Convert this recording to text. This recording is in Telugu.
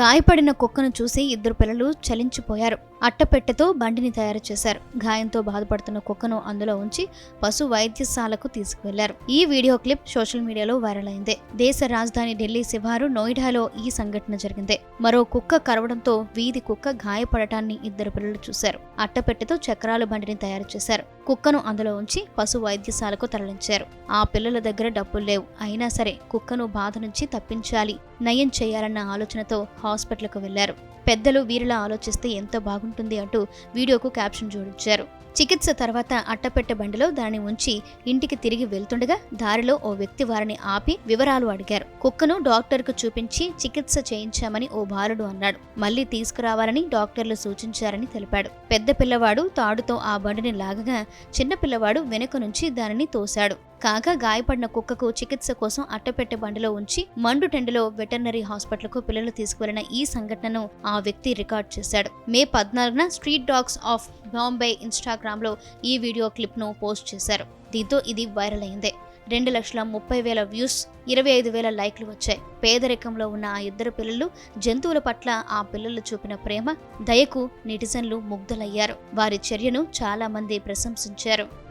గాయపడిన కుక్కను చూసి ఇద్దరు పిల్లలు చలించిపోయారు. అట్టపెట్టెతో బండిని తయారు చేశారు. గాయంతో బాధపడుతున్న కుక్కను అందులో ఉంచి పశు వైద్యశాలకు తీసుకువెళ్ళారు. ఈ వీడియో క్లిప్ సోషల్ మీడియాలో వైరల్ అయింది. దేశ రాజధాని ఢిల్లీ శివారు నోయిడాలో ఈ సంఘటన జరిగింది. మరో కుక్క కరవడంతో వీధి కుక్క గాయపడటాన్ని ఇద్దరు పిల్లలు చూశారు. అట్టపెట్టెతో చక్రాల బండిని తయారు చేశారు. కుక్కను అందులో ఉంచి పశు వైద్యశాలకు తరలించారు. ఆ పిల్లల దగ్గర డబ్బులు లేవు. అయినా సరే కుక్కను బాధ నుంచి తప్పించాలి నయం చేయాలన్న ఆలోచనతో హాస్పిటల్కు వెళ్ళారు. పెద్దలు వీరిలా ఆలోచిస్తే ఎంత బాగుంటుంది? ఉంటుంది అంటూ వీడియోకు క్యాప్షన్ జోడించారు. చికిత్స తర్వాత అట్టపెట్టె బండిలో దానిని ఉంచి ఇంటికి తిరిగి వెళ్తుండగా దారిలో ఓ వ్యక్తి వారిని ఆపి వివరాలు అడిగారు. కుక్కను డాక్టర్కు చూపించి చికిత్స చేయించామని ఓ బాలుడు అన్నాడు. మళ్ళీ తీసుకురావాలని డాక్టర్లు సూచించారని తెలిపాడు. పెద్ద పిల్లవాడు తాడుతో ఆ బండిని లాగగా చిన్న పిల్లవాడు వెనుక నుంచి దానిని తోశాడు. కాగా గాయపడిన కుక్కకు చికిత్స కోసం అట్టపెట్టె బండిలో ఉంచి మండుటెండలో వెటర్నరీ హాస్పిటల్కు పిల్లలు తీసుకువెళ్ళిన ఈ సంఘటనను ఆ వ్యక్తి రికార్డ్ చేశాడు. మే పద్నాలుగున స్ట్రీట్ డాగ్స్ ఆఫ్ బాంబే ఇన్స్టాగ్రామ్లో ఈ వీడియో క్లిప్ను పోస్ట్ చేశారు. దీంతో ఇది వైరల్ అయింది. రెండు లక్షల ముప్పై వేల వ్యూస్ ఇరవై ఐదు వేల లైక్లు వచ్చాయి. పేదరికంలో ఉన్న ఆ ఇద్దరు పిల్లలు జంతువుల పట్ల ఆ పిల్లలు చూపిన ప్రేమ దయకు నెటిజన్లు ముగ్ధులయ్యారు. వారి చర్యను చాలా మంది ప్రశంసించారు.